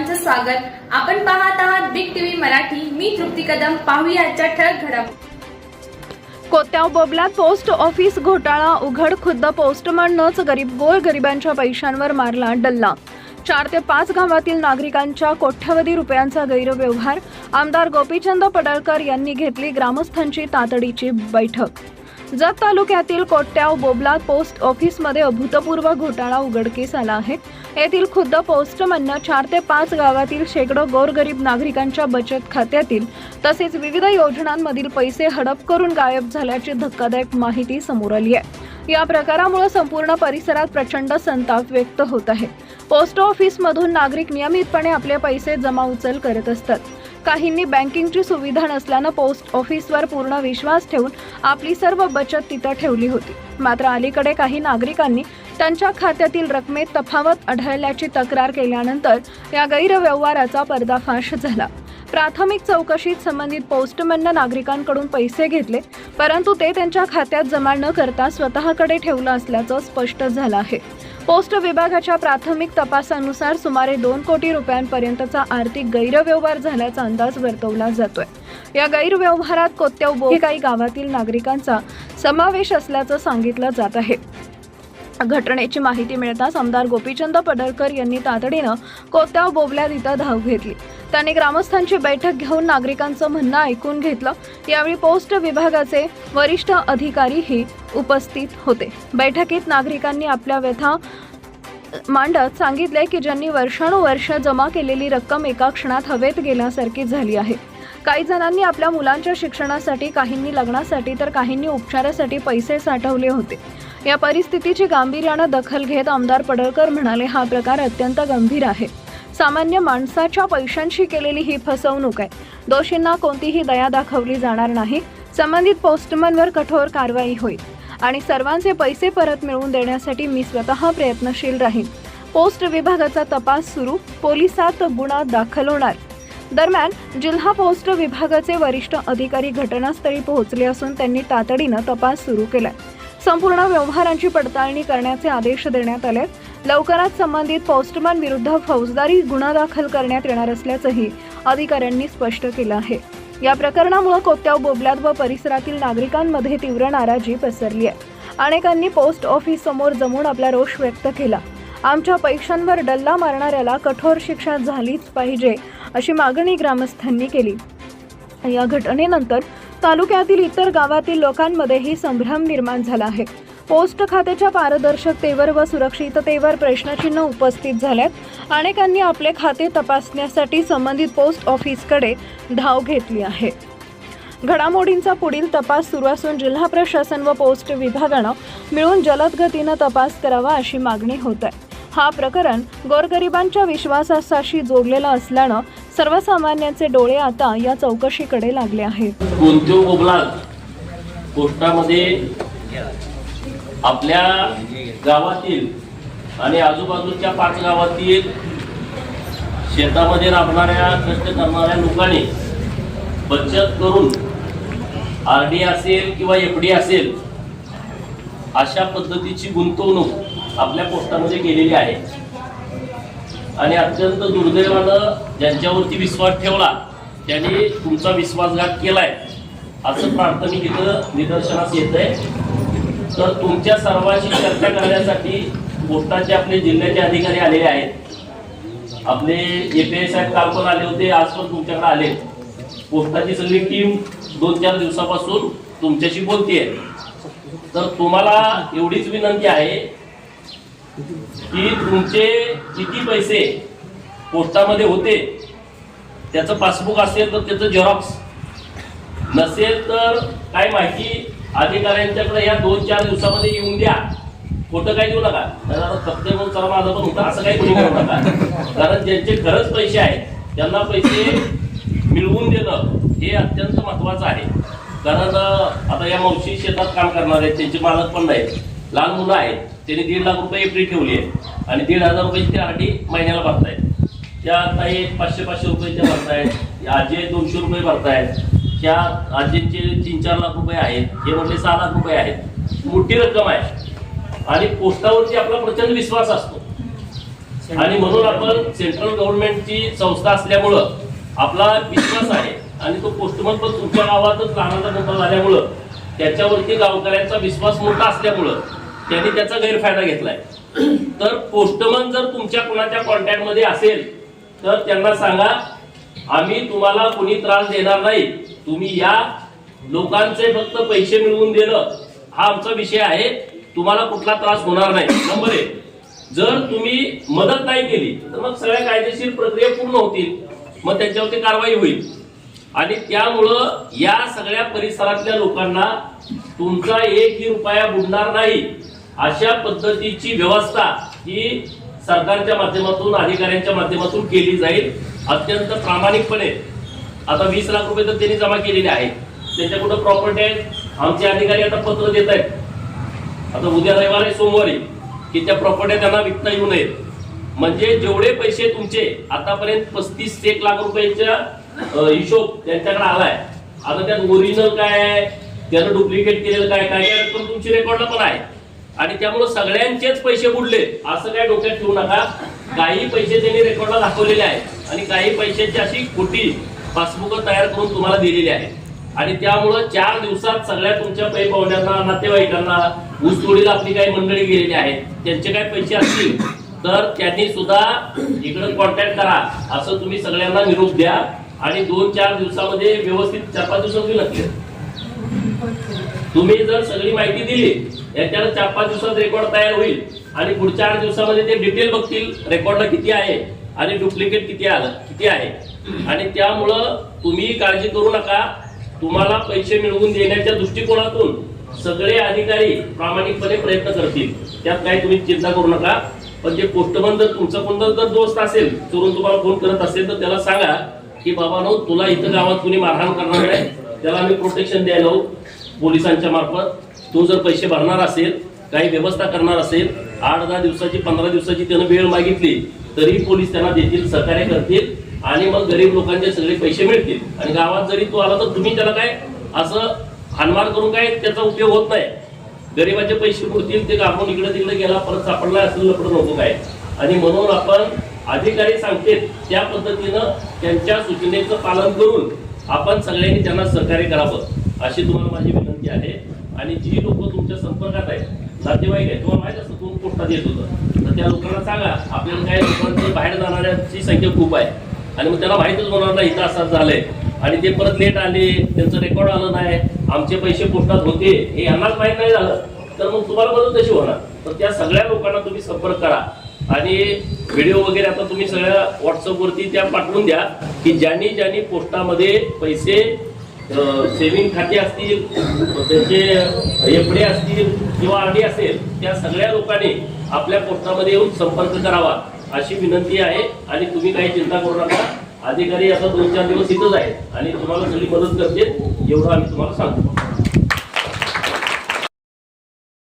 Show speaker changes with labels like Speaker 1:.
Speaker 1: सर्वांचं स्वागत. आपण पाहत आहात बिग टीव्ही मराठी. मी तृप्ती कदम. पाहूया ठळक घडामोडी
Speaker 2: कोत्याव बोबलात पोस्ट ऑफिस घोटाळा. उघड खुद्द पोस्टमनच गरीब गोर गरिबांच्या पैशांवर मारला डल्ला. चार ते पाच गावातील नागरिकांच्या कोट्यवधी रुपयांचा गैरव्यवहार. आमदार गोपीचंद पडळकर यांनी घेतली ग्रामस्थांची तातडीची बैठक. जत तालुक्यातील कोट्याव बोबला पोस्ट ऑफिसमध्ये अभूतपूर्व घोटाळा उघडकीस आला आहे. येथील खुद्द पोस्टमननं चार ते पाच गावातील शेकडो गोरगरीब नागरिकांच्या बचत खात्यातील तसेच विविध योजनांमधील पैसे हडप करून गायब झाल्याची धक्कादायक माहिती समोर आली आहे. या प्रकारामुळे संपूर्ण परिसरात प्रचंड संताप व्यक्त होत आहे. पोस्ट ऑफिसमधून नागरिक नियमितपणे आपले पैसे जमा उचल करत असतात. काहींनी बँकिंगची सुविधा नसल्यानं पोस्ट ऑफिसवर पूर्ण विश्वास ठेवून आपली सर्व बचत तिथं ठेवली होती. मात्र अलीकडे काही नागरिकांनी त्यांच्या खात्यातील रकमेत तफावत आढळल्याची तक्रार केल्यानंतर या गैरव्यवहाराचा पर्दाफाश झाला. प्राथमिक चौकशीत संबंधित पोस्टमननं नागरिकांकडून पैसे घेतले परंतु ते त्यांच्या खात्यात जमा न करता स्वतःकडे ठेवलं असल्याचं स्पष्ट झालं आहे. पोस्ट विभागाच्या प्राथमिक तपासानुसार सुमारे दोन कोटी रुपयांपर्यंतचा आर्थिक गैरव्यवहार झाल्याचा अंदाज वर्तवला जातोय. या गैरव्यवहारात कोत्याव बोहे काही गावातील नागरिकांचा समावेश असल्याचं सांगितलं जात आहे. घटनेची माहिती मिळताच आमदार गोपीचंद पडळकर यांनी तातडीनं कोत्याव बोबल्यात इथं धाव घेतली. त्यांनी ग्रामस्थांची बैठक घेऊन नागरिकांचं म्हणणं ऐकून घेतलं. यावेळी पोस्ट विभागाचे वरिष्ठ अधिकारीही उपस्थित होते. बैठकीत नागरिकांनी आपल्या व्यथा मांडत सांगितले की ज्यांनी वर्षानुवर्ष जमा केलेली रक्कम एका क्षणात हवेत गेल्यासारखी झाली आहे. काही जणांनी आपल्या मुलांच्या शिक्षणासाठी काहींनी लग्नासाठी तर काहींनी उपचारासाठी पैसे साठवले होते. या परिस्थितीची गांभीर्यानं दखल घेत आमदार पडळकर म्हणाले हा प्रकार अत्यंत गंभीर आहे. सामान्य माणसाच्या पैशांशी केलेली ही फसवणूक आहे. दोषींना कोणतीही दया दाखवली जाणार नाही. संबंधित पोस्टमनवर कठोर कारवाई होईल. आणि सर्वांचे पैसे परत मिळवून देण्यासाठी मी स्वतः प्रयत्नशील राहीन. पोस्ट विभागाचा तपास सुरू. पोलिसात गुन्हा दाखल होणार. दरम्यान जिल्हा पोस्ट विभागाचे वरिष्ठ अधिकारी घटनास्थळी पोहोचले असून त्यांनी तातडीनं तपास सुरू केलाय संपूर्ण व्यवहारांची पडताळणी करण्याचे आदेश देण्यात आले लवकरात संबंधित पोस्टमन विरुद्ध फौजदारी गुन्हा दाखल करण्यात येणार असल्याचंही अधिकाऱ्यांनी स्पष्ट केलं आहे. या प्रकरणामुळे कोत्याव बोबल्यात व परिसरातील नागरिकांमध्ये तीव्र नाराजी पसरली आहे. अनेकांनी पोस्ट ऑफिस समोर जमून आपला रोष व्यक्त केला. आमच्या पैशांवर डल्ला मारणाऱ्याला कठोर शिक्षा झालीच पाहिजे अशी मागणी ग्रामस्थांनी केली. या घटनेनंतर तालुक्यातील इतर गावातील लोकांमध्येही संभ्रम निर्माण झाला आहे. पोस्ट खात्याच्या पारदर्शकतेवर व सुरक्षिततेवर प्रश्नचिन्ह उपस्थित झाल्यात. अनेकांनी आपले खाते तपासण्यासाठी संबंधित पोस्ट ऑफिसकडे धाव घेतली आहे. घडामोडींचा पुढील तपास सुरू असून जिल्हा प्रशासन व पोस्ट विभागानं मिळून जलद गतीनं तपास करावा अशी मागणी होत आहे. हा प्रकरण गोरगरिबांच्या विश्वासाशी जोडलेला असल्यानं सर्वसामान्यांचे डोळे आता या चौकशीकडे लागले आहेत.
Speaker 3: कोणत्या बोबलात पोस्टामध्ये आपल्या गावातील आणि आजूबाजूच्या पाच गावातील शेतामध्ये राबणाऱ्या कष्ट करणाऱ्या लोकांनी बचत करून आर डी असेल किंवा एफ डी असेल अशा पद्धतीची गुंतवणूक आपल्या पोस्टामध्ये केलेली आहे. आणि अत्यंत दुर्दैवानं ज्यांच्यावरती विश्वास ठेवला त्यांनी तुमचा विश्वासघात केलाय. असं प्राथमिक इथं निदर्शनास येत आहे तर तुमच्या सर्वांशी चर्चा करण्यासाठी पोस्टाचे आपले जिल्ह्याचे अधिकारी आलेले आहेत. आपले ए पी आय साहेब काल पण आले होते आज पण तुमच्याकडे आले. पोस्टाची सगळी टीम दोन चार दिवसापासून तुमच्याशी बोलते तर तुम्हाला एवढीच विनंती आहे की तुमचे किती पैसे पोस्टामध्ये होते त्याचं पासबुक असेल तर त्याचं झेरॉक्स. नसेल तर काय माहिती अधिकाऱ्यांच्याकडे या दोन चार दिवसामध्ये येऊन द्या. खोटं काही देऊ नका. कारण आता म्हणून चला माझं पण होतं असं काही करू नका. कारण ज्यांचे खरंच पैसे आहेत त्यांना पैसे मिळवून देणं हे अत्यंत महत्वाचं आहे. कारण आता या मावशी शेतात काम करणार आहेत त्यांचे मालक पण नाहीत. लहान मुलं आहेत. त्यांनी दीड लाख रुपये फ्री ठेवली आहे. आणि दीड हजार रुपयाची ते आरडी महिन्याला भरतायत. त्या काही पाचशे पाचशे रुपये त्या भरतायत आजी दोनशे रुपये भरतायत. त्या आजींचे तीन चार लाख रुपये आहेत. हे म्हटले सहा लाख रुपये आहेत. मोठी रक्कम आहे. आणि पोस्टावरती आपला प्रचंड विश्वास असतो. आणि म्हणून आपण सेंट्रल गव्हर्नमेंटची संस्था असल्यामुळं आपला विश्वास आहे. आणि तो पोस्टमन पण तुमच्या गावातच लहानाचा मोठा झाल्यामुळं त्याच्यावरती गावकऱ्यांचा विश्वास मोठा असल्यामुळं त्यांनी त्याचा गैरफायदा घेतलाय. तर पोस्टमन जर तुमच्या कुणाच्या कॉन्टॅक्टमध्ये असेल तर त्यांना सांगा आम्ही तुम्हाला कोणी त्रास देणार नाही. तुम्ही या. लोकांचे फक्त पैसे मिळवून देणं हा आमचा विषय आहे. तुम्हाला कुठला त्रास होणार नाही. नंबर एक. जर तुम्ही मदत नाही केली तर मग सगळ्या कायदेशीर प्रक्रिया पूर्ण होतील. मग त्यांच्यावरती कारवाई होईल. आणि त्यामुळं या सगळ्या परिसरातल्या लोकांना तुमचा एकही रुपया बुडणार नाही. अशा पद्धतीची व्यवस्था ही सरकारच्या माध्यमातून अधिकाऱ्यांच्या माध्यमातून केली जाईल. अत्यंत प्रामाणिकपणे. आता वीस लाख रुपये तर त्यांनी जमा केलेले आहेत. त्यांच्या कुठं प्रॉपर्टी आहेत. आमचे अधिकारी आता पत्र देत आहेत. आता उद्या रविवार आहे सोमवारी की त्या प्रॉपर्ट्या त्यांना विकता येऊ नयेत. म्हणजे जेवढे पैसे तुमचे आतापर्यंत पस्तीस एक लाख रुपयाच्या हिशोब त्यांच्याकडे आलाय. आता त्यात ओरिजिनल काय आहे? त्यानं डुप्लिकेट केलेलं काय? काय काय? रक्कम तुमची रेकॉर्डला पण आहे. आणि त्यामुळे सगळ्यांचेच पैसे बुडले. असं काय डोक्यात ठेवू नका. काही पैसे त्यांनी रेकॉर्डला दाखवलेले आहेत. आणि काही पैशाची अशी खोटी पासबुक तयार करून तुम्हाला दिलेली आहे आणि त्यामुळं चार दिवसात सगळ्या तुमच्या पै पाहुण्यांना नातेवाईकांना ऊसतोडीला आपली काही मंडळी गेलेली आहेत. त्यांचे काय पैसे असतील तर त्यांनी सुद्धा इकडे कॉन्टॅक्ट करा. असं तुम्ही सगळ्यांना निरोप द्या. आणि दोन चार दिवसामध्ये व्यवस्थित चार पाच दिवसात होईल तुम्ही जर सगळी माहिती दिली याच्यावर चार पाच दिवसात रेकॉर्ड तयार होईल. आणि पुढच्या आठ दिवसामध्ये ते डिटेल बघतील रेकॉर्डला किती आहे आणि डुप्लिकेट किती आलं किती आहे. आणि त्यामुळं तुम्ही काळजी करू नका. तुम्हाला पैसे मिळवून देण्याच्या दृष्टिकोनातून सगळे अधिकारी प्रामाणिकपणे प्रयत्न करतील. त्यात काही तुम्ही चिंता करू नका. पण जे पोस्टमन जर तुमचा कोणता जर दोस्त असेल चोरून तुम्हाला फोन करत असेल तर त्याला सांगा की बाबा नो तुला इथं गावात कुणी मारहाण करणार नाही. त्याला आम्ही प्रोटेक्शन द्यायला पोलिसांच्या मार्फत. तो जर पैसे भरणार असेल काही व्यवस्था करणार असेल आठ दहा दिवसाची पंधरा दिवसाची त्यानं वेळ मागितली तरी पोलीस त्यांना देतील सहकार्य करतील आणि मग गरीब लोकांचे सगळे पैसे मिळतील. आणि गावात जरी तो आला तर तुम्ही त्याला काय असं हानमार करून काय त्याचा उपयोग होत नाही. गरिबाचे पैसे पुरतील ते आपण इकडे तिकडे गेला परत सापडला असेल लपडं नको काय. आणि म्हणून आपण अधिकारी सांगतील त्या पद्धतीनं त्यांच्या सूचनेचं पालन करून आपण सगळ्यांनी त्यांना सहकार्य करावं अशी तुम्हाला माझी विनंती आहे. आणि जी लोक तुमच्या संपर्कात आहेत नातेवाईक आहेत तुम्हाला माहीत असतं कोण पोस्टात येत होतं तर त्या लोकांना सांगा आपल्याला काय लोकांची बाहेर जाणाऱ्यांची संख्या खूप आहे. आणि मग त्याला माहितच होणार नाही इथं असं झालंय. आणि ते परत लेट आले त्यांचं रेकॉर्ड आलं नाही आमचे पैसे पोस्टात होते हे यांनाच माहीत नाही झालं. तर मग तुम्हाला मदत कशी होणार? तर त्या सगळ्या लोकांना तुम्ही संपर्क करा. आणि व्हिडिओ वगैरे आता तुम्ही सगळ्या व्हॉट्सअपवरती त्या पाठवून द्या की ज्यांनी ज्यांनी पोस्टामध्ये पैसे सेव्हिंग खाते असतील त्याचे एफडी असतील किंवा आरडी असेल त्या सगळ्या लोकांनी आपल्या पोस्टामध्ये येऊन संपर्क करावा अशी विनंती आहे. आणि तुम्ही काही चिंता करू नका. अधिकारी आता दोन चार दिवस इथंच आहेत आणि तुम्हाला सगळी मदत करतील एवढं आम्ही तुम्हाला सांगतो.